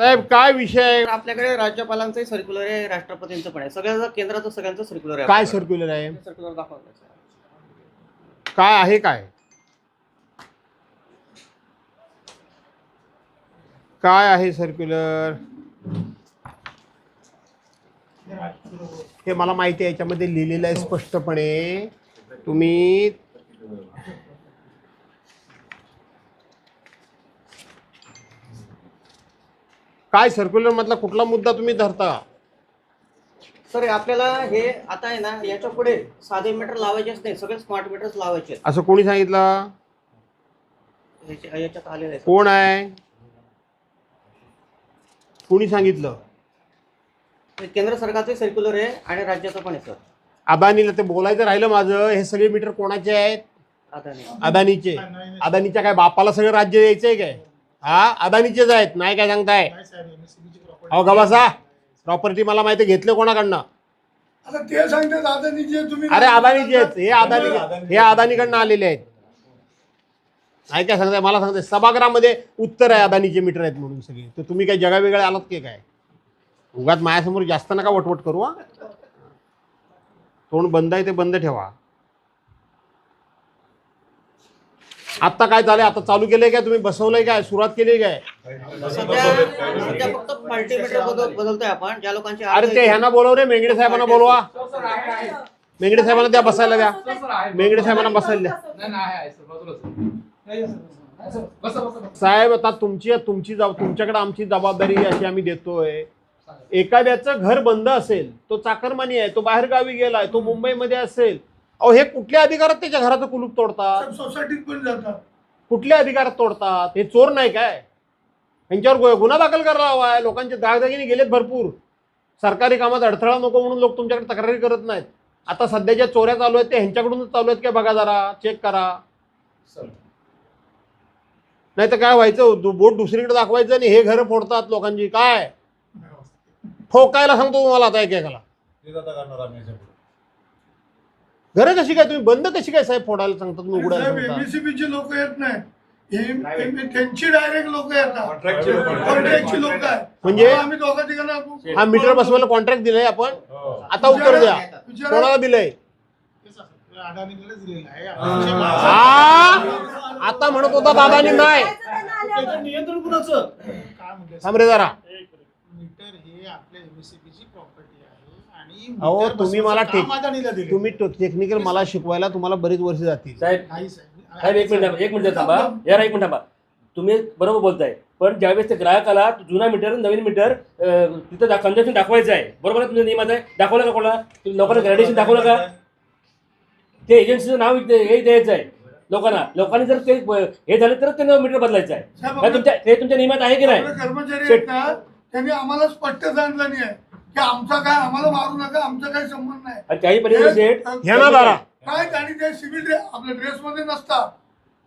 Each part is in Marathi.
साहेब काय विषय? आहे आपल्याकडे राज्यपालांचंही सर्क्युलर आहे राष्ट्रपतींचं पण आहे. सगळ्यांचं केंद्राचं सगळ्यांचं सर्क्युलर आहे काय सर्क्युलर आहे? सर्क्युलर दाखवा काय आहे काय? काय आहे सर्क्युलर हे मला माहिती आहे याच्यामध्ये लिहिलेलं आहे स्पष्टपणे. तुम्ही काय सर्क्युलर मधला कुठला मुद्दा तुम्ही धरता? सर आपल्याला हे आता आहे ना याच्यापुढे साधे मीटर लावायचेच नाही सगळे स्मार्ट मीटर्स लावायचे आहेत. असं कोणी सांगितलं? याच्या- याच्यात आलेलं आहे सर. कोण आहे? कोणी सांगितलं? हे केंद्र सरकारचे सर्क्युलर आहे आणि राज्याचं पण आहे सर. अदानीला ते बोलायचं राहिलं माझं हे सगळे मीटर कोणाचे आहेत? आता नाही अदानीचे. अदानीच्या काय बापाला सगळं राज्य द्यायचंय काय? हा अदानीचेच आहेत. नाही काय सांगताय? अहो गबासा प्रॉपर्टी मला माहिती घेतले कोणाकडनं? आता ते सांगतात अदानी जे तुम्ही. अरे अदानीचे आहेत. हे अदानी हे अदानीकडनं आलेले आहेत. नाही काय सांगताय? मला सांगताय सभागृहामध्ये उत्तर आहे अदानीचे मीटर आहेत म्हणून सगळे. तर तुम्ही काय जगावेगळे आलात की काय? उगाच माझ्यासमोर जास्त नका वटवट करू हा. तोंड बंद आहे ते बंद ठेवा. आत्ता काय झालंय? आता चालू केलंय काय? तुम्ही बसवलंय काय? सुरुवात केली काय? सध्या सध्या फक्त मल्टीमीटर बदल बदलतोय आपण ज्या लोकांचे अरे ते ह्यांना बोलव रे मेंगडे साहेबांना बोलवा. मेंगडे साहेबांना द्या बसायला द्या. मेंगडे साहेबांना बसायला द्या. साहेब आता तुमची तुमची जबाब तुमच्याकडे आमची जबाबदारी अशी आम्ही देतोय. एखाद्याचं घर बंद असेल तो चाकरमानी आहे तो बाहेर गावी गेलाय तो मुंबईमध्ये असेल अहो हे कुठल्या अधिकारात त्याच्या घराचं कुलूप तोडतात? सोसायटीत पण जातात. कुठल्या अधिकारात तोडतात? हे चोर नाही काय? यांच्यावर गुन्हा दाखल करायला हवा आहे. लोकांचे दागदागिने गेलेत भरपूर. सरकारी कामात अडथळा नको म्हणून लोक तुमच्याकडे तक्रारी करत नाहीत. आता सध्या ज्या चोऱ्या चालू आहेत त्या ह्यांच्याकडूनच चालू आहेत काय? बघा जरा चेक करा. नाही तर काय व्हायचं? बोट दुसरीकडे दाखवायचं आणि हे घरं फोडतात लोकांची. काय? ठोकायला सांगतो तुम्हाला आता एकेकाला. घरं कशी काय? तुम्ही बंद कशी काय साहेब फोडायला सांगतात? तुम्ही उघडायला सांगता लोक येत नाही. हे- हे- त्यांची डायरेक्ट लोक येतात. कॉन्ट्रॅक्टची लोक म्हणजे? आम्ही दोघा तिघांना हा मीटर बसवायला कॉन्ट्रॅक्ट दिलाय आपण. आता उत्तर द्या. विचारा- कोणाला दिलंय? अडाणीकडेच दिलेलं आहे हा आता म्हणत होता दादानी नाही. नियंत्रण कुणाचं? काय म्हणते थांब रे जरा. मीटर हे आपल्या एमएससीबी ची प्रॉपर्टी आहे आणि अहो तुम्ही मला टेक तुम्ही टेक्निकल मला शिकवायला तुम्हाला बरीच वर्ष जातील. साहेब साहेब एक मिनिट एक मिनिट थांबा. यार एक मिनिट थांबा. तुम्ही बरोबर बोलताय पण ज्यावेळेस ते ग्राहकाला जुना मीटर नवीन मीटर अं, तिथं कंजक्शन दाखवायचं आहे. बरोबर आहे तुमच्या नियमात आहे दाखवलं का कोणाला? तुम्ही लोकांना ग्रॅड्युएशन दाखवलं का? ते एजन्सीचं नाव इथे- हे द्यायचं आहे. लोकांना लोकांनी जर ते ब- हे झालं तर त्यांना मीटर बदलायचं आहे. साहेब, हे तुमच्या हे तुमच्या नियमात आहे की नाही? आपले कर्मचारी आहेत ना त्यांनी आम्हाला स्पष्ट सांगितलं नाही आहे. की आमचा काय आम्हाला मारू नका आमचा काही संबंध नाही. आणि त्याही सेठ दारा. काय आणि ते सिव्हिल आपल्या ड्रेस मध्ये नसतात.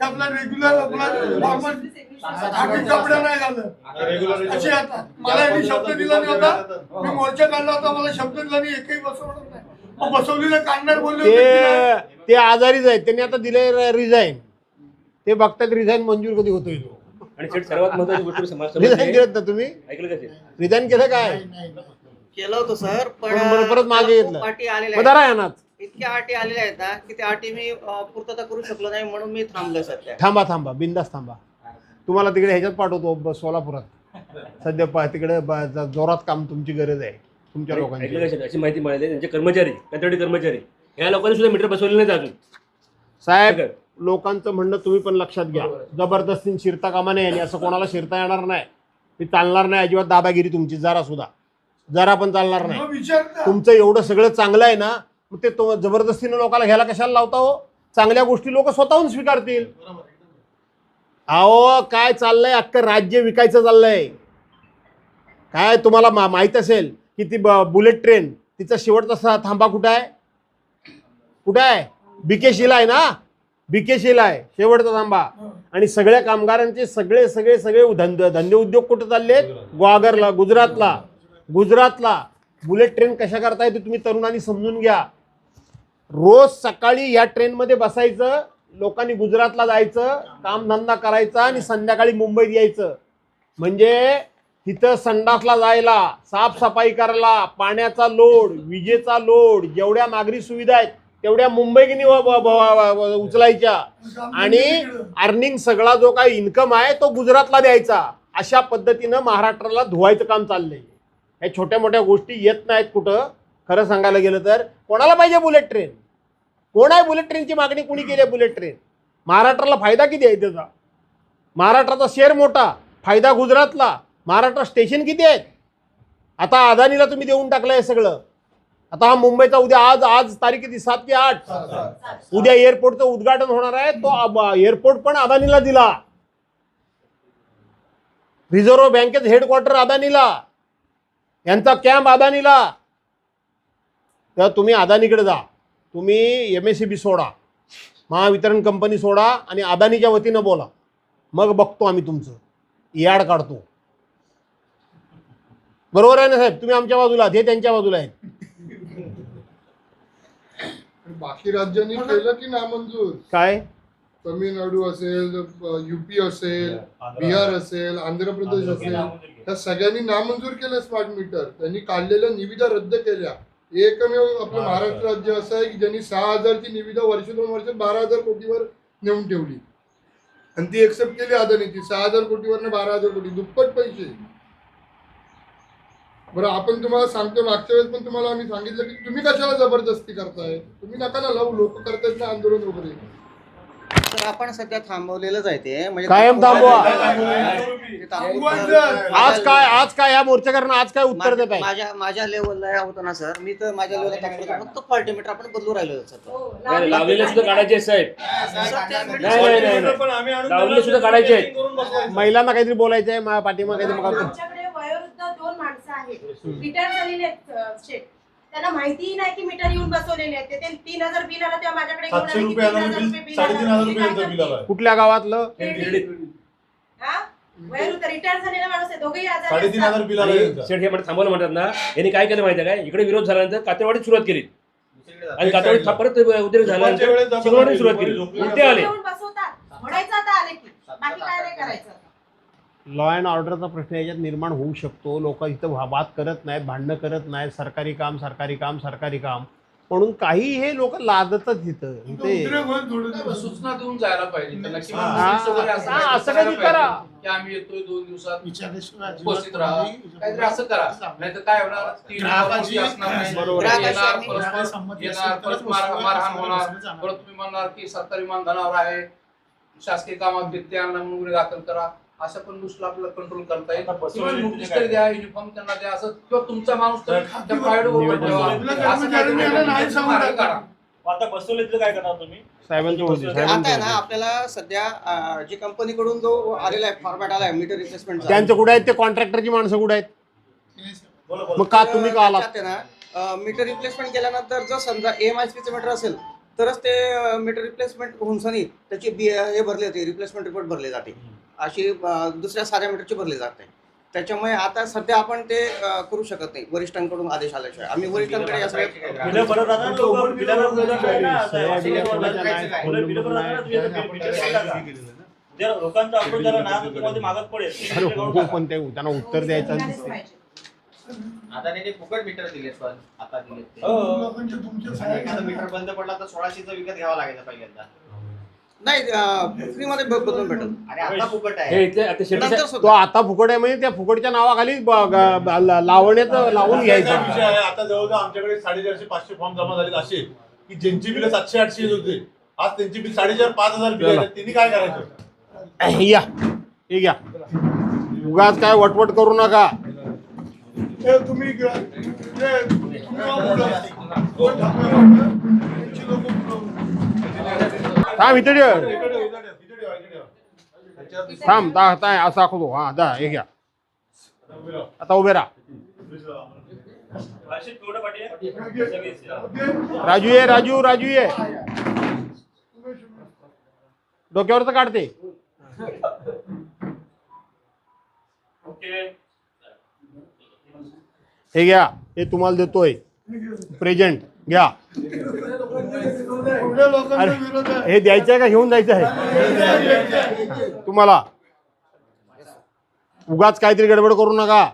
ते आपला रेग्युलर आपला नॉर्मल खाकी कपडे नाही घालत. असे आता मला यांनी शब्द दिला नाही होता मी मोर्चा काढला होता मला शब्द दिला नाही एकही बसवलं नाही. मग बसवलेलं काढणार बोलले होते की नाही? ते ते आजारीच आहेत. त्यांनी आता दिले रिझाईन ते बघतात रिझाईन मंजूर कधी होतोय तो. आणि सेठ सर्वात महत्वाची गोष्ट समाज रिझाईन केलं ना तुम्ही? ऐकलं का सेठ रिझाईन केलं काय? नाही, नाही, नाही. केलं होतं सर पण पण परत मागे घेतलं. अटी आलेल्या मग आहेत. इतक्या अटी आलेल्या आहेत ना की त्या अटी मी अं, पूर्तता करू शकलो नाही म्हणून मी थांबलोय सध्या. थांबा थांबा बिंदास थांबा. तुम्हाला तिकडे ह्याच्यात पाठवतो ब- सोलापुरात. सध्या पा तिकडे ब- ज- जोरात काम तुमची गरज आहे तुमच्या ऐकलं लोकांची अशी माहिती मिळाली त्यांचे कर्मचारी कंत्राटी कर्मचारी या लोकांनी सुद्धा मीटर बसवलेलं नाही अजून. साहेब लोकांचं म्हणणं तुम्ही पण लक्षात घ्या. जबरदस्तीने शिरता कामा नाही आणि असं कोणाला शिरता येणार नाही. ती चालणार नाही अजिबात दादागिरी तुमची जरा सुद्धा. जरा पण चालणार नाही. तुमचं एवढं सगळं चांगलं आहे ना मग ते तो जबरदस्तीनं लोकांना घ्यायला कशाला लावता हो? चांगल्या गोष्टी लोक स्वतःहून स्वीकारतील. अहो काय चाललंय? अख्खं राज्य विकायचं चाललंय. काय तुम्हाला मा माहीत असेल की ती बुलेट ट्रेन तिचा शेवटचा थांबा कुठं आहे? कुठं आहे? बिकेशीला आहे ना? बिकेशीला आहे. शेवटचा थांबा. आणि सगळ्या कामगारांचे सगळे सगळे सगळे धंदे धंदे उद्योग कुठं चालले ग्वागरला गुजरातला. गुजरातला. बुलेट ट्रेन कशा करता येते तुम्ही तरुणांनी समजून घ्या. रोज सकाळी या ट्रेनमध्ये बसायचं लोकांनी गुजरातला जायचं कामधंदा करायचा आणि संध्याकाळी मुंबईत यायचं. म्हणजे तिथं संडासला जायला साफसफाई करायला पाण्याचा लोड विजेचा लोड जेवढ्या नागरी सुविधा आहेत तेवढ्या मुंबईनी उचलायच्या. आणि अर्निंग सगळा जो काही इन्कम आहे तो गुजरातला द्यायचा. अशा पद्धतीनं महाराष्ट्राला धुवायचं काम चाललंय. ह्या छोट्या मोठ्या गोष्टी येत नाहीत कुठं. खरं सांगायला गेलं तर कोणाला पाहिजे बुलेट ट्रेन कोण आहे बुलेट ट्रेनची मागणी? कुणी केली आहे बुलेट ट्रेन महाराष्ट्राला फायदा किती आहे त्याचा? महाराष्ट्राचा शेअर मोठा फायदा गुजरातला. महाराष्ट्र स्टेशन किती आहेत? आता अदानीला तुम्ही देऊन टाकलं सगळं. आता हा मुंबईचा उद्या आज आज तारीख किती? सात की आठ? उद्या एअरपोर्टचं उद्घाटन होणार आहे. तो एअरपोर्ट पण अदानीला दिला. रिझर्व्ह बँकेचं हेडक्वार्टर अदानीला. यांचा कॅम्प अदानीला. तर तुम्ही अदानीकडे जा. तुम्ही एम एस सी बी सोडा. महावितरण कंपनी सोडा आणि अदानीच्या वतीनं बोला. मग बघतो आम्ही तुमचं. याड काढतो. बरोबर आहे ना साहेब? तुम्ही आमच्या बाजूला हे त्यांच्या बाजूला आहेत. बाकी राज्यांनी केलं की नामंजूर? काय? तमिळनाडू असेल युपी असेल बिहार असेल आंध्र प्रदेश असेल. त्या सगळ्यांनी नामंजूर केलं स्मार्ट मीटर त्यांनी काढलेल्या निविदा रद्द केल्या. एकमेव आपलं महाराष्ट्र. राज्य असं आहे की ज्यांनी सहा हजारची निविदा वर्ष दोन वर्षात बारा हजार कोटीवर नेऊन ठेवली. आणि ती एक्सेप्ट केली अदानीची. सहा हजार कोटीवर बारा हजार कोटी. दुप्पट पैसे. बरं आपण तुम्हाला सांगतो मागच्या वेळेस पण तुम्हाला आम्ही सांगितलं की तुम्ही कशाला जबरदस्ती करताय? तुम्ही नका ना लावू. लोक करतायत ना आंदोलन वगैरे. तर आपण सध्या थांबवलेलंच आहे ते. म्हणजे कायम थांबवा. ते थांबवलं. आज काय आज काय या मोर्चेकरांना आज काय उत्तर देत आहे? माझ्या माझ्या लेवलला होतं ना सर मी तर माझ्या लेवलला तात्पुरतं फक्त फॉल्टी मीटर आपण बदलू राहिलो सर नाही, लावलेले सुद्धा काढायचे आहेत, साहेब. नाही नाही नाही नाही. लावलेले सुद्धा काढायचे आहेत. महिलांना काहीतरी बोलायचं आहे माझ्या पाठीमागे काहीतरी मग आमच्याकडे वयोवृद्ध दोन माणसं आहेत. रिटायर झालेले आहेत अं, शेठ. त्यांना माहितीही नाही की मीटर येऊन बसवलेले आहेत. ते- ते तीन हजार बिल आलं तेव्हा माझ्याकडे घेऊन सातशे आले की रुपये तीन आलं हजार बिल, रुपये बिल साडेतीन आलं. हजार मी रुपये काय यांचं बिल करते? आलं. कुठल्या गावातलं? हा? वयोवृद्ध रिटायर झालेला माणूस आहे दोघेही आजारी साडेतीन असतात. हजार बिल आलं आणि यांचं. शेठ हे म्हणत थांबवलं म्हणतात ना यांनी काय केलं माहिती आहे काय? इकडे विरोध झाल्यानंतर कातेवाडीत सुरुवात केली. आणि कातेवाडीत परत उद्योग दुपारच्या झाल्यानंतर सुरुवात केली. उलटे आले. येऊन बसवतात. म्हणायचं आता आले की. बाकी काय नाही करायचं. लॉ अँड ऑर्डरचा प्रश्न याच्यात निर्माण होऊ शकतो लोक इथं वा- वाद करत नाहीत भांडणं करत नाहीत सरकारी काम सरकारी काम सरकारी काम म्हणून काही हे लोक लादतच इथं दिवस. सूचना देऊन जायला पाहिजे त्यांना किंवा हा. notice वगैरे असं हा, काहीतरी असं करायला काहीतरी करा. पाहिजे. की आम्ही येतोय दोन दिवसात विचारल्याशिवाय उपस्थित राहा काहीतरी असं करा नाही तर काय होणार तीन ग्राहकाची- गोष्टी असणार नाही. बरोबर. येणार, ग्राहकाची परस्पर आणि संमती येणार, असेल तरच परत मार- वस्तू- मारहाण होणार वस्तू जाणार. परत तुम्ही म्हणणार की सरकारी मानधनावर आहे शासकीय कामात व्यत्यय आणला म्हणून गुन्हे दाखल करा अशा पण गोष्टी आपल्याला कंट्रोल करता येईल. किंवा नोटीस तरी द्या युनिफॉर्म त्यांना द्या असं किंवा तुमचा माणूस तरी त्या ठेवा. असं. आता बसवले तर काय करणार तुम्ही? साहेबांचं होते आता आहे ना. आपल्याला सध्या जी कंपनीकडून जो आलेला आहे फॉर्मॅट आला आहे मीटर रिप्लेसमेंट त्यांचं कुठे आहेत? ते कॉन्ट्रॅक्टरची माणसं कुठे आहेत? मग का तुम्ही का आलात? ना मीटर रिप्लेसमेंट केल्यानंतर जर समजा एम आय चं मीटर असेल तरच ते मीटर रिप्लेसमेंट होऊन सनी त्याची बी हे भरले जाते रिप्लेसमेंट रिपोर्ट भरले जाते. अशी दुसऱ्या साध्या मीटरची भरली जाते त्याच्यामुळे आता सध्या आपण ते करू शकत नाही वरिष्ठांकडून आदेश आल्याशिवाय. आम्ही वरिष्ठांकडे या सगळ्या हो पण ते त्यांना उत्तर द्यायचं. आता ते फुकट मीटर दिलेत पण आता दिलेत ते. हो. मीटर बंद पडला तर सोळाशेचा विकत घ्यावा लागायचा पहिल्यांदा. नाही फ्रीमध्ये बदलून भेटल अरे आता फुकट हे आहे इथे आता शेट्टी नंतर साहेब- तो सुद्धा आता फुकट आहे म्हणजे त्या फुकटच्या नावाखाली ब- ग- ब- ला- लावण्याचं लावून विषय घ्यायचं. आहे आता जवळजवळ आमच्याकडे साडेचारशे पाचशे फॉर्म जमा झालेत असे की ज्यांची बिलं सातशे आठशे येत होते. आज त्यांची बिल साडेचार पाच हजार बिल आहेत. त्यांनी काय करायचं? या हे घ्या. उगाच काय वटवट करू नका. हे तुम्ही हे तुम्ही लोकं. थांब इथे ठेव. थांब दा दा- असं दाखवतो हा दा हे घ्या. आता उभे राहा? राजू ये राजू राजू ये. तुम्ही- डोक्यावरच काढते ओके. हे घ्या हे तुम्हाला देतोय. प्रेझेंट घ्या. अरे हे द्यायचं आहे का? घेऊन जायचं आहे? तुम्हाला उगाच काहीतरी गडबड करू नका.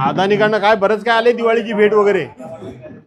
अदानीकडनं काय बरंच काय आले दिवाळीची भेट वगैरे?